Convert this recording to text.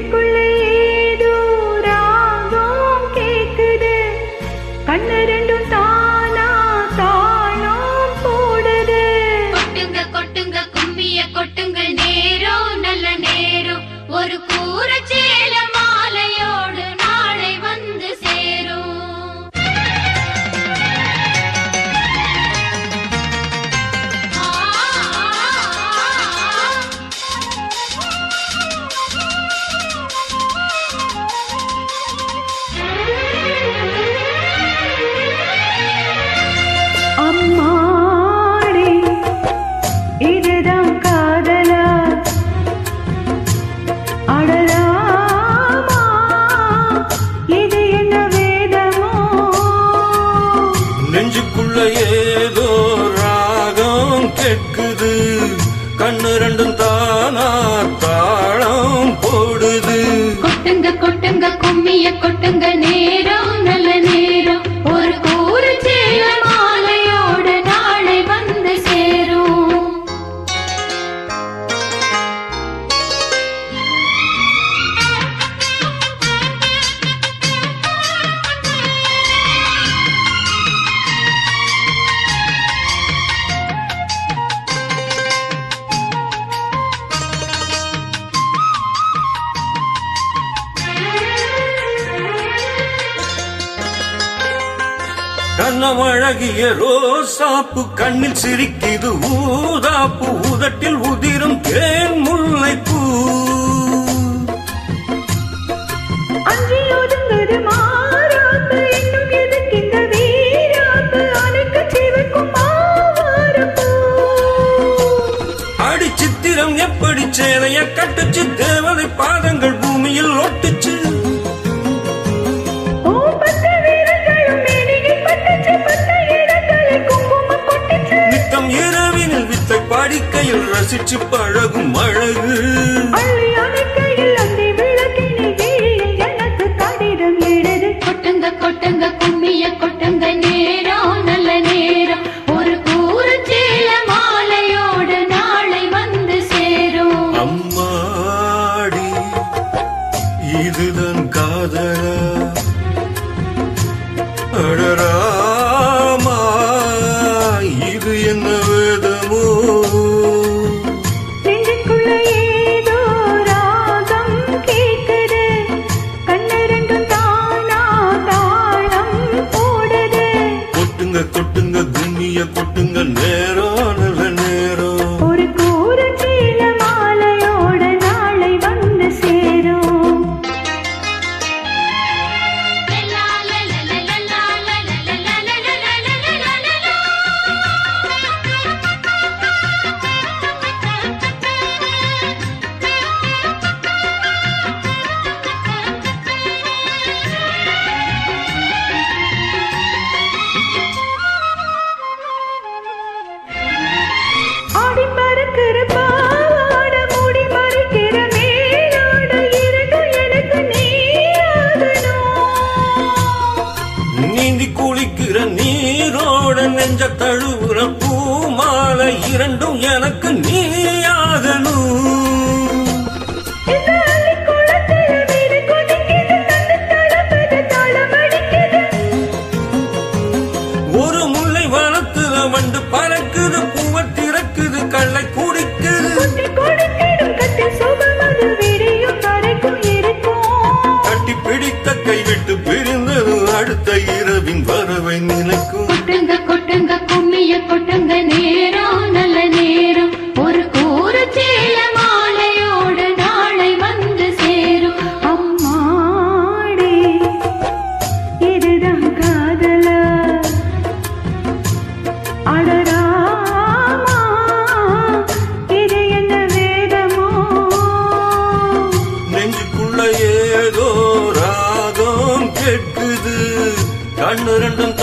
வீட்டுக்குள்ளே ஏதோ ராகம் கேட்குது. கண்ணு ரெண்டும் தானா தாளம் போடுது. கொட்டுங்க கொட்டுங்க கும்மிய கொட்டுங்க நேரம் கண்ணமழகிய ரோசாப்பு கண்ணில் சிரிக்கிது ஊதாப்பு உதட்டில் உதிரும் தேன் முல்லை பூ அடிச்சித்திரம் எப்படி சேலைய கட்டுச்சு தேவதை பாதங்கள் பூமியில் ரசிச்சு பழகும் அழகு. மாலை இரண்டும் எனக்கு நீயாகணும். இரண்டும்